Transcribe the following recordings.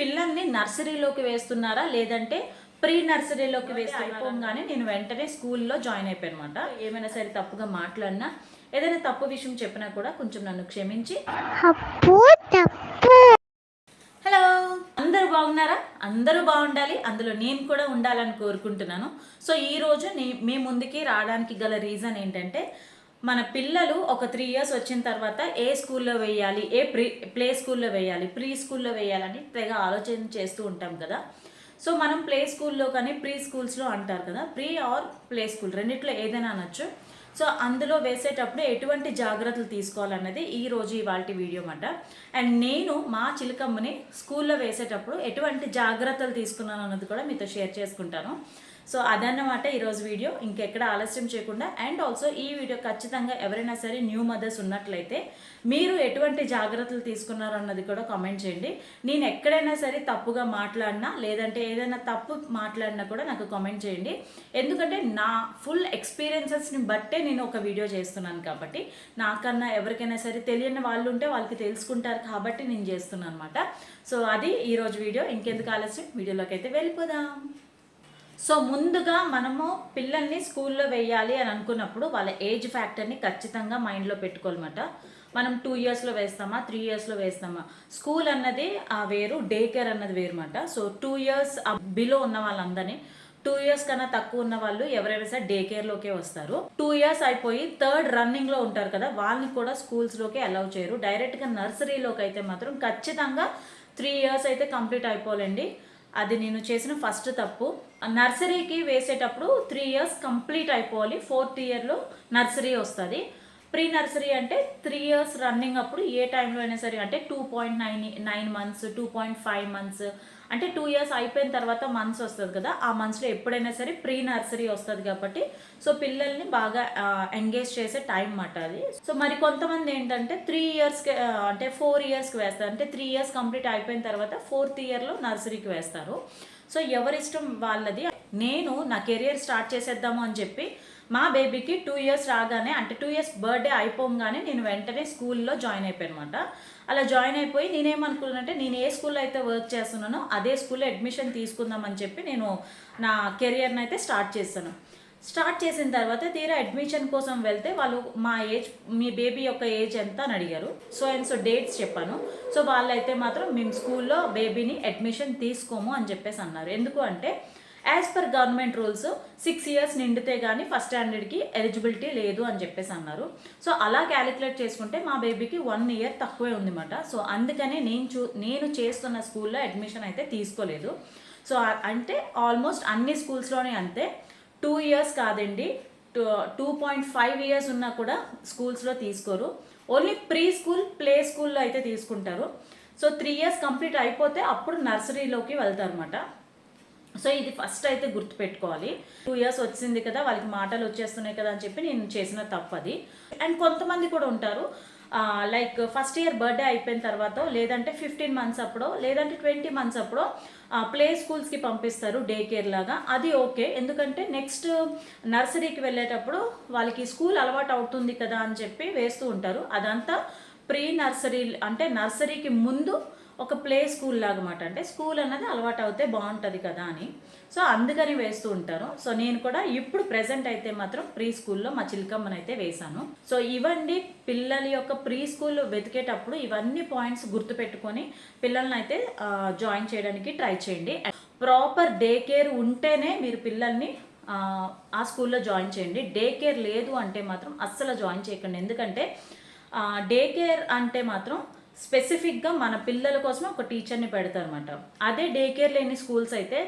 పిల్లల్ని నర్సరీలోకి వేస్తున్నారా? లేదంటే ప్రీ నర్సరీలోకి వేస్తే అయిపోగానే నేను వెంటనే స్కూల్లో జాయిన్ అయిపోయాను అనమాట ఏమైనా సరే తప్పుగా మాట్లాడినా ఏదైనా తప్పు విషయం చెప్పినా కూడా కొంచెం నన్ను క్షమించి. హలో అందరూ బాగున్నారా? అందరూ బాగుండాలి. అందులో నేను కూడా ఉండాలని కోరుకుంటున్నాను. సో ఈ రోజు నే మీ ముందుకి రావడానికి గల రీజన్ ఏంటంటే మన పిల్లలు ఒక త్రీ ఇయర్స్ వచ్చిన తర్వాత ఏ స్కూల్లో వేయాలి ఏ ప్రీ ప్లే స్కూల్లో వేయాలి ప్రీ స్కూల్లో వేయాలని తెగ ఆలోచన చేస్తూ ఉంటాం కదా. సో మనం ప్లే స్కూల్లో కానీ ప్రీ స్కూల్స్లో అంటారు కదా ప్రీ ఆర్ ప్లే స్కూల్ రెండిట్లో ఏదైనా అనొచ్చు. సో అందులో వేసేటప్పుడు ఎటువంటి జాగ్రత్తలు తీసుకోవాలన్నది ఈ రోజు ఇవాళ వీడియో అన్నమాట అండ్ నేను మా చిలకమ్మని స్కూల్లో వేసేటప్పుడు ఎటువంటి జాగ్రత్తలు తీసుకున్నాను అన్నది కూడా మీతో షేర్ చేసుకుంటాను. సో అదన్నమాట ఈరోజు వీడియో. ఇంకెక్కడ ఆలస్యం చేయకుండా అండ్ ఆల్సో ఈ వీడియో ఖచ్చితంగా ఎవరైనా సరే న్యూ మదర్స్ ఉన్నట్లయితే మీరు ఎటువంటి జాగ్రత్తలు తీసుకున్నారు అన్నది కూడా కామెంట్ చేయండి. నేను ఎక్కడైనా సరే తప్పుగా మాట్లాడినా లేదంటే ఏదైనా తప్పు మాట్లాడినా కూడా నాకు కామెంట్ చేయండి. ఎందుకంటే నా ఫుల్ ఎక్స్పీరియన్సెస్ని బట్టే నేను ఒక వీడియో చేస్తున్నాను కాబట్టి నాకన్నా ఎవరికైనా సరే తెలియని వాళ్ళు ఉంటే వాళ్ళకి తెలుసుకుంటారు కాబట్టి నేను చేస్తున్నాను అనమాట సో అది ఈరోజు వీడియో. ఇంకెందుకు ఆలస్యం? వీడియోలోకి అయితే వెళ్ళిపోదాం. సో ముందుగా మనము పిల్లల్ని స్కూల్లో వేయాలి అని అనుకున్నప్పుడు వాళ్ళ ఏజ్ ఫ్యాక్టర్ని ఖచ్చితంగా మైండ్లో పెట్టుకోవాలన్నమాట. మనం టూ ఇయర్స్లో వేస్తామా? త్రీ ఇయర్స్లో వేస్తామా? స్కూల్ అన్నది ఆ వేరు డే కేర్ అన్నది వేరు అనమాట సో టూ ఇయర్స్ బిలో ఉన్న వాళ్ళందరినీ టూ ఇయర్స్ కన్నా తక్కువ ఉన్న వాళ్ళు ఎవరైనా సరే డే కేర్లోకే వస్తారు. టూ ఇయర్స్ అయిపోయి థర్డ్ రన్నింగ్లో ఉంటారు కదా వాళ్ళని కూడా స్కూల్స్లోకి అలౌ చేయరు. డైరెక్ట్గా నర్సరీలోకి అయితే మాత్రం ఖచ్చితంగా త్రీ ఇయర్స్ అయితే కంప్లీట్ అయిపోవాలండి. అది నేను చేసిన ఫస్ట్ తప్పు. నర్సరీకి వేసేటప్పుడు త్రీ ఇయర్స్ కంప్లీట్ అయిపోవాలి. ఫోర్త్ ఇయర్లో నర్సరీ వస్తుంది. ప్రీ నర్సరీ అంటే త్రీ ఇయర్స్ రన్నింగ్ అప్పుడు ఏ టైంలో అయినా సరే అంటే two point nine nine months two point five months అంటే టూ ఇయర్స్ అయిపోయిన తర్వాత మంత్స్ వస్తుంది కదా ఆ మంత్స్లో ఎప్పుడైనా సరే ప్రీ నర్సరీ వస్తుంది కాబట్టి సో పిల్లల్ని బాగా ఎంగేజ్ చేసే టైం మాట అది. సో మరి కొంతమంది ఏంటంటే త్రీ ఇయర్స్కి అంటే ఫోర్ ఇయర్స్కి వేస్తారు. అంటే త్రీ ఇయర్స్ కంప్లీట్ అయిపోయిన తర్వాత ఫోర్త్ ఇయర్లో నర్సరీకి వేస్తారు. సో ఎవరిష్టం వాళ్ళది నేను నా కెరియర్ స్టార్ట్ చేసేద్దాము అని చెప్పి మా బేబీకి టూ ఇయర్స్ రాగానే అంటే టూ ఇయర్స్ బర్త్డే అయిపోగానే నేను వెంటనే స్కూల్లో జాయిన్ అయిపోయాను అనమాట అలా జాయిన్ అయిపోయి నేనేమనుకున్నానంటే నేను ఏ స్కూల్లో అయితే వర్క్ చేస్తున్నానో అదే స్కూల్లో అడ్మిషన్ తీసుకుందామని చెప్పి నేను నా కెరియర్ని అయితే స్టార్ట్ చేస్తాను స్టార్ట్ చేసిన తర్వాత తీరా అడ్మిషన్ కోసం వెళ్తే వాళ్ళు మా ఏజ్ మీ బేబీ యొక్క ఏజ్ ఎంత అని అడిగారు. సో అండ్ సో డేట్స్ చెప్పాను. సో వాళ్ళైతే మాత్రం మేము స్కూల్లో బేబీని అడ్మిషన్ తీసుకోము అని చెప్పేసి అన్నారు. ఎందుకు అంటే as per government rules six years నిండితే కానీ ఫస్ట్ స్టాండర్డ్కి ఎలిజిబిలిటీ లేదు అని చెప్పేసి అన్నారు. సో అలా క్యాలిక్యులేట్ చేసుకుంటే మా బేబీకి వన్ ఇయర్ తక్కువే ఉందన్నమాట. సో అందుకనే నేను చూ నేను చేస్తున్న స్కూల్లో అడ్మిషన్ అయితే తీసుకోలేదు. సో అంటే ఆల్మోస్ట్ అన్ని స్కూల్స్లోనే అంతే. టూ ఇయర్స్ కాదండి. Two two point five years ఉన్నా కూడా స్కూల్స్లో తీసుకోరు. ఓన్లీ ప్రీ స్కూల్ ప్లే స్కూల్లో అయితే తీసుకుంటారు. సో త్రీ ఇయర్స్ కంప్లీట్ అయిపోతే అప్పుడు నర్సరీలోకి వెళ్తారన్నమాట. సో ఇది ఫస్ట్ అయితే గుర్తుపెట్టుకోవాలి. టూ ఇయర్స్ వచ్చింది కదా వాళ్ళకి మాటలు వచ్చేస్తున్నాయి కదా అని చెప్పి నేను చేసిన తప్పది అండ్ కొంతమంది కూడా ఉంటారు. లైక్ ఫస్ట్ ఇయర్ బర్త్డే అయిపోయిన తర్వాత లేదంటే ఫిఫ్టీన్ మంత్స్ అప్పుడో లేదంటే ట్వంటీ మంత్స్ అప్పుడో ప్లే స్కూల్స్కి పంపిస్తారు డే కేర్ లాగా. అది ఓకే ఎందుకంటే నెక్స్ట్ నర్సరీకి వెళ్ళేటప్పుడు వాళ్ళకి స్కూల్ అలవాటు అవుతుంది కదా అని చెప్పి వేస్తూ ఉంటారు. అదంతా ప్రీ నర్సరీ అంటే నర్సరీకి ముందు ఒక ప్లే స్కూల్ లాగా మాట అంటే స్కూల్ అన్నది అలవాటు అవుతే బాగుంటుంది కదా అని. సో అందుకని వేస్తూ ఉంటారు. సో నేను కూడా ఇప్పుడు ప్రెసెంట్ అయితే మాత్రం ప్రీ స్కూల్లో మా చిలకమ్మని అయితే వేశాను. సో ఇవన్నీ పిల్లల యొక్క ప్రీ స్కూల్ వెతికేటప్పుడు ఇవన్నీ పాయింట్స్ గుర్తుపెట్టుకొని పిల్లల్ని అయితే జాయిన్ చేయడానికి ట్రై చేయండి. ప్రాపర్ డే కేర్ ఉంటేనే మీరు పిల్లల్ని ఆ స్కూల్లో జాయిన్ చేయండి. డే కేర్ లేదు అంటే మాత్రం అస్సలు జాయిన్ చేయకండి. ఎందుకంటే డే కేర్ అంటే మాత్రం స్పెసిఫిక్గా మన పిల్లల కోసం ఒక టీచర్ని పెడతారనమాట అదే డే కేర్ లేని స్కూల్స్ అయితే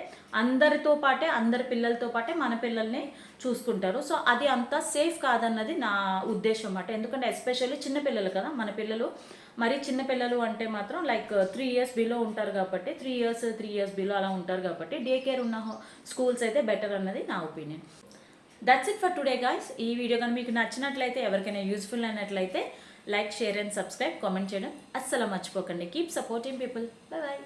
అందరితో పాటే అందరి పిల్లలతో పాటే మన పిల్లల్ని చూసుకుంటారు. సో అది అంత సేఫ్ కాదన్నది నా ఉద్దేశం అన్నమాట. ఎందుకంటే ఎస్పెషల్లీ చిన్నపిల్లలు కదా మన పిల్లలు. మరి చిన్న పిల్లలు అంటే మాత్రం లైక్ త్రీ ఇయర్స్ బిలో ఉంటారు కాబట్టి three years three years below అలా ఉంటారు కాబట్టి డే కేర్ ఉన్న స్కూల్స్ అయితే బెటర్ అన్నది నా opinion that's it for today guys ఈ వీడియో కానీ మీకు నచ్చినట్లయితే ఎవరికైనా యూస్ఫుల్ అయినట్లయితే like share and subscribe comment చేయడం అస్సలు మర్చిపోకండి. Keep supporting people. Bye bye